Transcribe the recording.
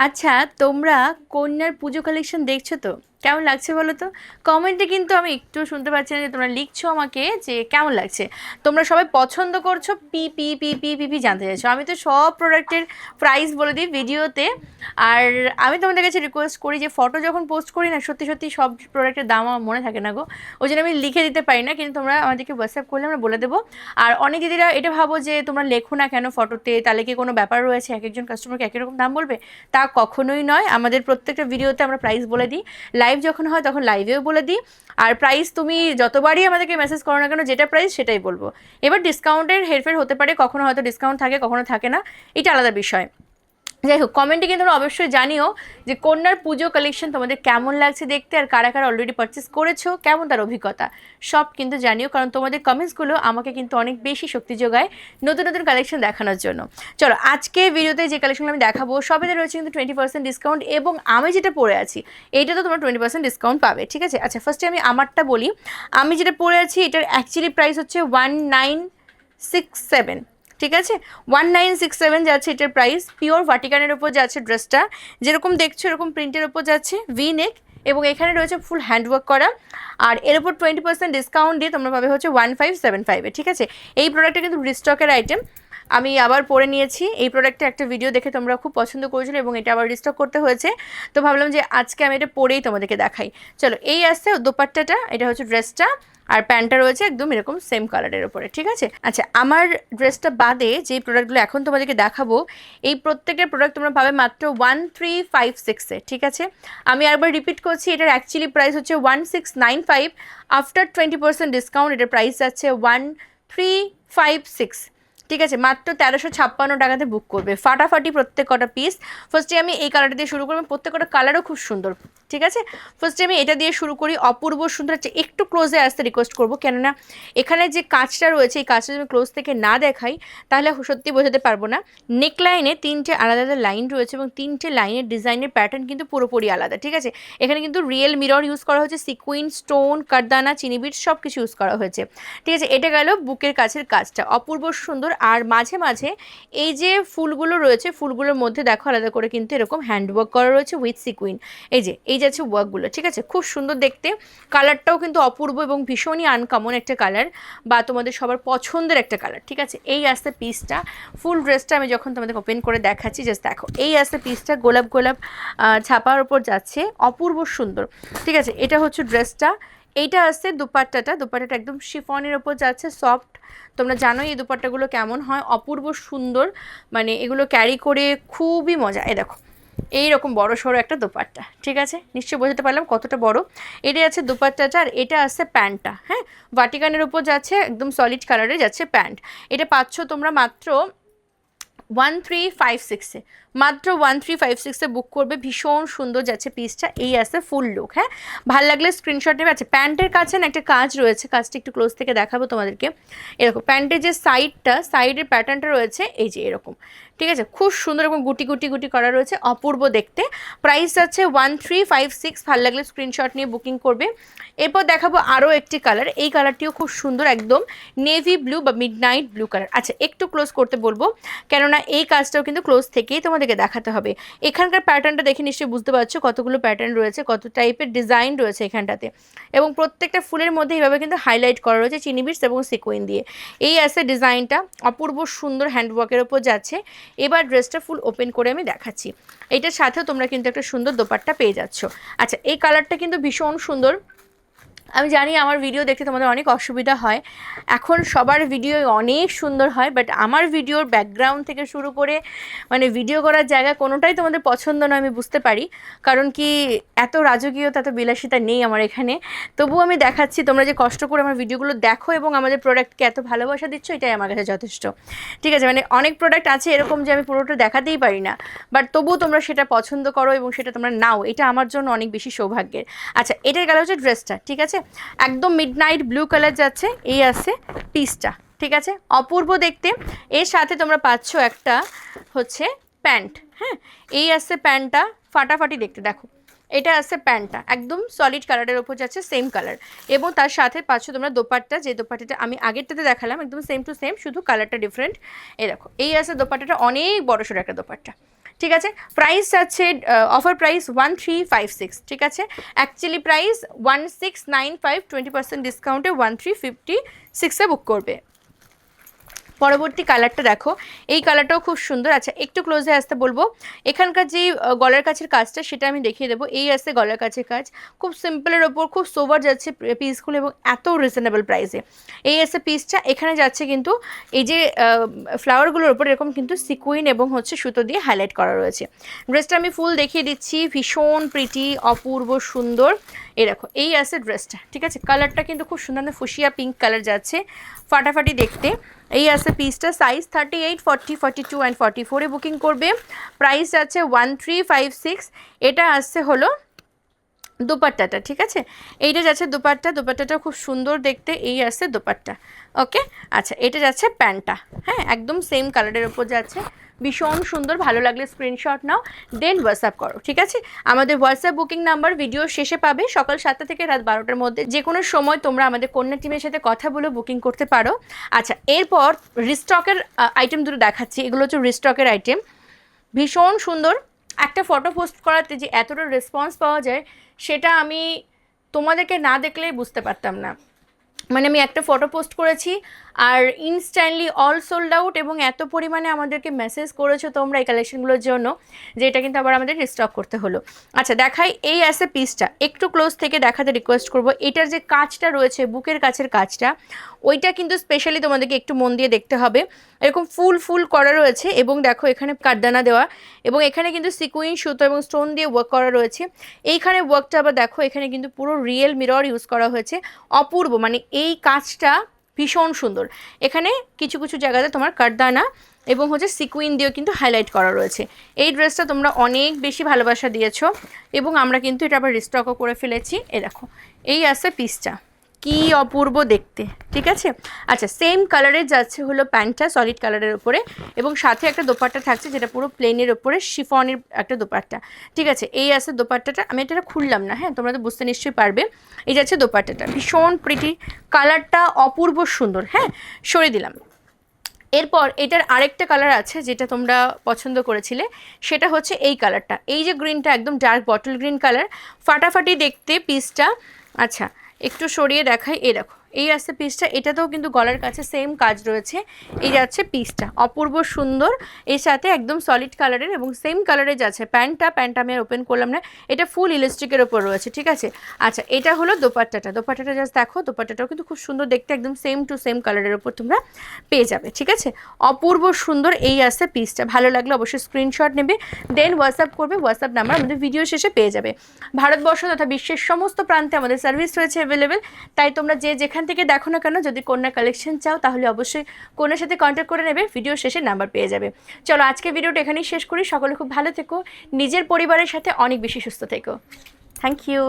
আচ্ছা তোমরা কন্যার পুজো কালেকশন দেখছ তো? কেমন লাগছে বলো তো? কমেন্টে কিন্তু আমি একটু শুনতে পাচ্ছি না যে তোমরা লিখছো আমাকে যে কেমন লাগছে। তোমরা সবাই পছন্দ করছ, P P P P P P জানতে চাইছো। আমি তো সব প্রোডাক্টের প্রাইস বলে দিই ভিডিওতে। আর আমি তোমাদের কাছে রিকোয়েস্ট করি যে ফটো যখন পোস্ট করি না, সত্যি সত্যি সব প্রোডাক্টের দাম আমার মনে থাকে না গো। ওই জন্য আমি লিখে দিতে পারি না, কিন্তু তোমরা আমাদেরকে হোয়াটসঅ্যাপ করলে আমরা বলে দেবো। আর অনেক দিদিরা এটা ভাবো যে তোমরা লেখো না কেন ফটোতে তাহলে কি কোনো ব্যাপার রয়েছে? এক একজন কাস্টমারকে একই রকম দাম বলবে? তা কখনোই নয়। আমাদের প্রত্যেকটা ভিডিওতে আমরা প্রাইস বলে দিই। লাইভ যখন হয়, তখন লাইভেও বলে দিই। আর প্রাইস তুমি যতবারই আমাদেরকে মেসেজ করো না কেন, যেটা প্রাইস সেটাই বলব। এবার ডিসকাউন্টের হেরফের হতে পারে, কখনো হয়তো ডিসকাউন্ট থাকে, কখনো থাকে না। এটা আলাদা বিষয়। যাই হোক কমেন্টে কিন্তু তোমরা অবশ্যই জানিও যে কন্যার পুজো কালেকশন তোমাদের কেমন লাগছে দেখতে আর কারা কারা অলরেডি পারচেস করেছ, কেমন তার অভিজ্ঞতা, সব কিন্তু জানিও কারণ তোমাদের কমেন্টসগুলো আমাকে কিন্তু অনেক বেশি শক্তি যোগায় নতুন নতুন কালেকশন দেখানোর জন্য। চলো, আজকে ভিডিওতে যে কালেকশনগুলো আমি দেখাবো, সবেতে রয়েছে কিন্তু টোয়েন্টি পার্সেন্ট ডিসকাউন্ট এবং আমি যেটা পরে আছি, এইটা তো তোমরা টোয়েন্টি পার্সেন্ট ডিসকাউন্ট পাবে, ঠিক আছে? আচ্ছা ফার্স্টে আমি আমারটা বলি। আমি যেটা পরে আছি, এটার অ্যাকচুয়ালি প্রাইস হচ্ছে ওয়ান নাইন সিক্স সেভেন ঠিক আছে? ওয়ান নাইন সিক্স সেভেন যাচ্ছে এটার প্রাইস পিওর ভাটিকানের ওপর যাচ্ছে ড্রেসটা যেরকম দেখছ, এরকম প্রিন্টের ওপর যাচ্ছে ভি নেক এবং এখানে রয়েছে ফুল হ্যান্ডওয়ার্ক করা। আর এর উপর টোয়েন্টি পার্সেন্ট ডিসকাউন্ট দিয়ে তোমরা পাবে হচ্ছে ওয়ান ফাইভ সেভেন ফাইভে ঠিক আছে? এই প্রোডাক্টটা কিন্তু রিস্টকের আইটেম আমি আবার পরে নিয়েছি। এই প্রোডাক্টে একটা ভিডিও দেখে তোমরা খুব পছন্দ করেছিলে এবং এটা আবার রিস্টক করতে হয়েছে। তো ভাবলাম যে আজকে আমি এটা পরেই তোমাদেরকে দেখাই। চলো, এই আসছে দোপাট্টাটা, এটা হচ্ছে ড্রেসটা আর প্যান্টটা রয়েছে একদম এরকম সেম কালারের ওপরে ঠিক আছে? আচ্ছা আমার ড্রেসটা বাদে যে প্রোডাক্টগুলো এখন তোমাদেরকে দেখাবো, এই প্রত্যেকের প্রোডাক্ট তোমরা পাবে মাত্র ওয়ান থ্রি ফাইভ সিক্সে ঠিক আছে? আমি একবার রিপিট করছি, এটার অ্যাকচুয়ালি প্রাইস হচ্ছে one six nine five after twenty percent discount এটার প্রাইস যাচ্ছে ওয়ান থ্রি ফাইভ সিক্স ঠিক আছে, মাত্র তেরোশো ছাপ্পান্ন টাকাতে বুক করবে। ফাটাফাটি প্রত্যেক কটা পিস ফার্স্টে আমি এই কালারটা দিয়ে শুরু করব প্রত্যেক কটা কালারও খুব সুন্দর, ঠিক আছে? ফার্স্টে আমি এটা দিয়ে শুরু করি, অপূর্ব সুন্দর হচ্ছে, একটু ক্লোজে আসতে রিকোয়েস্ট করব, কেননা এখানে যে কাজটা রয়েছে, এই কাজটা যদি ক্লোজ থেকে না দেখাই, তাহলে সত্যি বোঝাতে পারব না। নেকলাইনে তিনটে আলাদা আলাদা লাইন রয়েছে এবং তিনটে লাইনের ডিজাইনের প্যাটার্ন কিন্তু পুরোপুরি আলাদা, ঠিক আছে? এখানে কিন্তু রিয়েল মিরর ইউজ করা হয়েছে সিকুইন স্টোন কারদানা চিনিবিট সব কিছু ইউজ করা হয়েছে, ঠিক আছে? এটা গেল বুকের কাছের কাজটা। অপূর্ব সুন্দর আর মাঝে মাঝে এই যে ফুলগুলো রয়েছে, ফুলগুলোর মধ্যে দেখো আলাদা করে কিন্তু এরকম হ্যান্ডওয়ার্ক করা রয়েছে উইথ সিকুইন এই যে, এই যাচ্ছে ওয়ার্কগুলো ঠিক আছে? খুব সুন্দর দেখতে। কালারটাও কিন্তু অপূর্ব এবং ভীষণই আনকমন একটা কালার বা তোমাদের সবার পছন্দের একটা কালার ঠিক আছে? এই আসতে পিসটা ফুল ড্রেসটা আমি যখন তোমাদের ওপেন করে দেখাচ্ছি জাস্ট দেখো, এই আসতে পিসটা গোলাপ গোলাপ ছাপার ওপর যাচ্ছে, অপূর্ব সুন্দর, ঠিক আছে? এটা হচ্ছে ড্রেসটা এইটা আসছে দুপাট্টাটা। দুপাট্টাটা একদম শিফনের ওপর যাচ্ছে সফট তোমরা জানোই এই দুপাট্টাগুলো কেমন হয়, অপূর্ব সুন্দর। মানে এগুলো ক্যারি করে খুবই মজা। এ দেখো এই রকম বড় সড়ো একটা দোপাট্টা, ঠিক আছে? নিশ্চয়ই বোঝাতে পারলাম কতটা বড়। এটা আছে দোপাট্টাটা আর এটা আছে প্যান্টটা হ্যাঁ? ভাটিকানের উপর যাচ্ছে, একদম সলিড কালারে যাচ্ছে প্যান্ট। এটা পাচ্ছ তোমরা মাত্র ওয়ান থ্রি ফাইভ সিক্সে মাত্র ওয়ান থ্রি ফাইভ সিক্সে বুক করবে, ভীষণ সুন্দর যাচ্ছে পিসটা এই আছে ফুল লুক হ্যাঁ? ভালো লাগলে স্ক্রিনশট নেবে। আচ্ছা প্যান্টের কাছে না একটা কাজ রয়েছে, কাজটা একটু ক্লোজ থেকে দেখাবো তোমাদেরকে। এরকম, প্যান্টের যে সাইডটা সাইডের প্যাটার্নটা রয়েছে, এই যে এরকম। ঠিক আছে? খুব সুন্দর এবং গুটি গুটি গুটি করা রয়েছে। অপূর্ব দেখতে। প্রাইস আছে ওয়ান থ্রি ফাইভ সিক্স ভালো লাগলে স্ক্রিনশট নিয়ে বুকিং করবে। এরপর দেখাবো আরও একটি কালার এই কালারটিও খুব সুন্দর একদম। নেভি ব্লু বা মিড নাইট ব্লু কালার আচ্ছা একটু ক্লোজ করতে বলব। কেননা এই কাজটাও কিন্তু ক্লোজ থেকেই তোমাদেরকে দেখাতে হবে। এখানকার প্যাটার্নটা দেখে নিশ্চয়ই বুঝতে পারছ কতগুলো প্যাটার্ন রয়েছে, কত টাইপের ডিজাইন রয়েছে এখানটাতে। এবং প্রত্যেকটা ফুলের মধ্যে এইভাবে কিন্তু হাইলাইট করা রয়েছে চিনি বিটস এবং সিকোয়েন দিয়ে। এই আছে ডিজাইনটা অপূর্ব সুন্দর হ্যান্ডওয়ার্কের ওপর যাচ্ছে। এবার ড্রেসটা ফুল ওপেন করে আমি দেখাচ্ছি। এটার সাথেও তোমরা কিন্তু একটা সুন্দর দোপাট্টা পেয়ে যাচ্ছ। আচ্ছা এই কালারটা কিন্তু ভীষণ সুন্দর। আমি জানি আমার ভিডিও দেখতে তোমাদের অনেক অসুবিধা হয়। এখন সবার ভিডিও অনেক সুন্দর হয় বাট আমার ভিডিওর ব্যাকগ্রাউন্ড থেকে শুরু করে মানে ভিডিও করার জায়গা কোনোটাই তোমাদের পছন্দ নয়, আমি বুঝতে পারি। কারণ কি, এত রাজকীয়তা, এত বিলাসিতা নেই আমার এখানে। তবুও আমি দেখাচ্ছি, তোমরা যে কষ্ট করে আমার ভিডিওগুলো দেখো এবং আমাদের প্রোডাক্টকে এত ভালোবাসা দিচ্ছ, এটাই আমার কাছে যথেষ্ট। ঠিক আছে মানে অনেক প্রোডাক্ট আছে এরকম যে আমি পুরোটা দেখাতেই পারি না বাট তবুও তোমরা সেটা পছন্দ করো এবং সেটা তোমরা নাও, এটা আমার জন্য অনেক বেশি সৌভাগ্যের। আচ্ছা এটাই গেল হচ্ছে ড্রেসটা ঠিক আছে? একদম মিড নাইট ব্লু কালার যাচ্ছে, এই আছে পিসটা ঠিক আছে? অপূর্ব দেখতে। এর সাথে তোমরা পাচ্ছ একটা হচ্ছে প্যান্ট হ্যাঁ? এই আছে প্যান্টটা ফাটাফাটি দেখতে, দেখো। এটা আছে প্যান্টটা একদম সলিড কালারের ওপর যাচ্ছে সেম কালার এবং তার সাথে পাচ্ছ তোমরা দোপাট্টা, যে দোপাট্টাটা আমি আগেরটাতে দেখালাম, একদম সেম টু সেম শুধু কালারটা ডিফারেন্ট এই দেখো, এই আছে দোপাট্টাটা, অনেক বড় সড়ো একটা দোপাট্টা। ঠিক আছে? প্রাইস আছে offer price one three five six ঠিক আছে? Actually price one six nine five twenty percent ডিসকাউন্টে ওয়ান থ্রি ফিফটি সিক্সে বুক করবে। পরবর্তী কালারটা দেখো। এই কালারটাও খুব সুন্দর। আচ্ছা একটু ক্লোজে আসতে বলব। এখানকার যে গলার কাছের কাজটা, সেটা আমি দেখিয়ে দেবো। এই আসছে গলার কাছের কাজ। খুব সিম্পলের ওপর খুব সোভার যাচ্ছে পিসগুলো এবং এত রিজনেবল প্রাইসে এই আসছে পিসটা এখানে যাচ্ছে কিন্তু এই যে ফ্লাওয়ারগুলোর ওপর এরকম কিন্তু সিকুইন এবং হচ্ছে সুতো দিয়ে হাইলাইট করা রয়েছে। ড্রেসটা আমি ফুল দেখিয়ে দিচ্ছি। ভীষণ প্রিটি অপূর্ব, সুন্দর। এই দেখো, এই আছে ড্রেসটা ঠিক আছে? কালারটা কিন্তু খুব সুন্দর ফুসিয়া পিঙ্ক কালার যাচ্ছে। ফাটাফাটি দেখতে, এই আছে পিসটা size thirty eight forty forty two and forty ফোরে বুকিং করবে। প্রাইস আছে ওয়ান থ্রি ফাইভ সিক্স এটা আসছে হলো দুপাট্টাটা, ঠিক আছে? এইটা যাচ্ছে দুপাট্টা দুপাট্টাটা খুব সুন্দর দেখতে, এই আসছে দুপাট্টা ওকে আচ্ছা এটা যাচ্ছে প্যান্টটা হ্যাঁ? একদম সেম কালারের ওপর যাচ্ছে। ভীষণ সুন্দর, ভালো লাগলে স্ক্রিনশট নাও দেন হোয়াটসঅ্যাপ করো, ঠিক আছে? আমাদের হোয়াটসঅ্যাপ বুকিং নাম্বার ভিডিও শেষে পাবে, সকাল সাতটা থেকে রাত বারোটার মধ্যে। যে কোনো সময় তোমরা আমাদের কন্যা টিমের সাথে কথা বলে বুকিং করতে পারো। আচ্ছা এরপর রিস্টকের আইটেম দুটো দেখাচ্ছি। এগুলো হচ্ছে রিস্টকের আইটেম ভীষণ সুন্দর। একটা ফটো পোস্ট করাতে যে এতটা রেসপন্স পাওয়া যায়, সেটা আমি তোমাদেরকে না দেখলেই বুঝতে পারতাম না। মানে আমি একটা ফটো পোস্ট করেছি, আর ইনস্ট্যান্টলি অল সোল্ড আউট এবং এত পরিমাণে আমাদেরকে মেসেজ করেছ তোমরা এই কালেকশনগুলোর জন্য, যে এটা কিন্তু আবার আমাদের রিস্টক করতে হলো। আচ্ছা দেখাই এই অ্যাসে পিসটা একটু ক্লোজ থেকে দেখাতে রিকোয়েস্ট করব। এটার যে কাজটা রয়েছে, বুকের কাছের কাজটা ওইটা কিন্তু স্পেশালি তোমাদেরকে একটু মন দিয়ে দেখতে হবে। এরকম ফুল ফুল করা রয়েছে এবং দেখো এখানে কাঠদানা দেওয়া এবং এখানে কিন্তু সিকুইন সুতো এবং স্টোন দিয়ে ওয়ার্ক করা রয়েছে। এইখানে ওয়ার্কটা আবার দেখো, এখানে কিন্তু পুরো রিয়েল মিরর ইউজ করা হয়েছে। অপূর্ব মানে এই কাজটা ভীষণ সুন্দর। এখানে কিছু কিছু জায়গাতে তোমার কারদানা এবং হচ্ছে সিকুইন দিয়েও কিন্তু হাইলাইট করা রয়েছে। এই ড্রেসটা তোমরা অনেক বেশি ভালোবাসা দিয়েছ এবং আমরা কিন্তু এটা আবার রিস্টকও করে ফেলেছি। এ দেখো, এই আছে পিসটা কি অপূর্ব দেখতে, ঠিক আছে? আচ্ছা সেম কালারের যাচ্ছে হলো প্যান্টটা সলিড কালারের উপরে এবং সাথে একটা দোপাট্টা থাকছে যেটা পুরো প্লেনের উপরে শিফনের একটা দোপাট্টা, ঠিক আছে? এই আছে দোপাট্টাটা, আমি এটা খুললাম না হ্যাঁ? তোমরা তো বুঝতে নিশ্চয়ই পারবে। এই যাচ্ছে দোপাট্টাটা, ভীষণ প্রিটি কালারটা অপূর্ব সুন্দর হ্যাঁ? সরিয়ে দিলাম। এরপর এটার আরেকটা কালার আছে যেটা তোমরা পছন্দ করেছিলে, সেটা হচ্ছে এই কালারটা এই যে গ্রিনটা একদম ডার্ক বটল গ্রিন কালার ফাটাফাটি দেখতে পিসটা আচ্ছা। একটু সরিয়ে দেখাই এই দেখো। এই আছে পিসটা এটাতেও কিন্তু গলার কাছে সেম কাজ রয়েছে। এই যাচ্ছে পিসটা অপূর্ব সুন্দর। এর সাথে একদম সলিড কালারের এবং সেম কালারের যাচ্ছে। প্যান্টটা প্যান্টটা আমি ওপেন করলাম না। এটা ফুল ইলাস্টিকের ওপর রয়েছে, ঠিক আছে? আচ্ছা এটা হলো দোপাট্টাটা। দোপাট্টাটা জাস্ট দেখো, দোপাট্টাটাও কিন্তু খুব সুন্দর। দেখতে একদম সেম টু সেম কালারের ওপর তোমরা পেয়ে যাবে, ঠিক আছে? অপূর্ব সুন্দর এই আসছে পিসটা ভালো লাগলে অবশ্যই স্ক্রিনশট নেবে দেন হোয়াটসঅ্যাপ করবে হোয়াটসঅ্যাপ নাম্বার আমাদের ভিডিও শেষে পেয়ে যাবে। ভারতবর্ষ তথা বিশ্বের সমস্ত প্রান্তে আমাদের সার্ভিস রয়েছে অ্যাভেলেবেল তাই তোমরা যে যেখান থেকে দেখো না কেন, যদি কন্যা কালেকশন চাও, তাহলে অবশ্যই কন্যার সাথে কন্ট্যাক্ট করে নেবে ভিডিও শেষে নাম্বার পেয়ে যাবে। চলো, আজকে ভিডিওটা এখানেই শেষ করি। সকলে খুব ভালো থেকো। নিজের পরিবারের সাথে অনেক বেশি সুস্থ থেকো। Thank you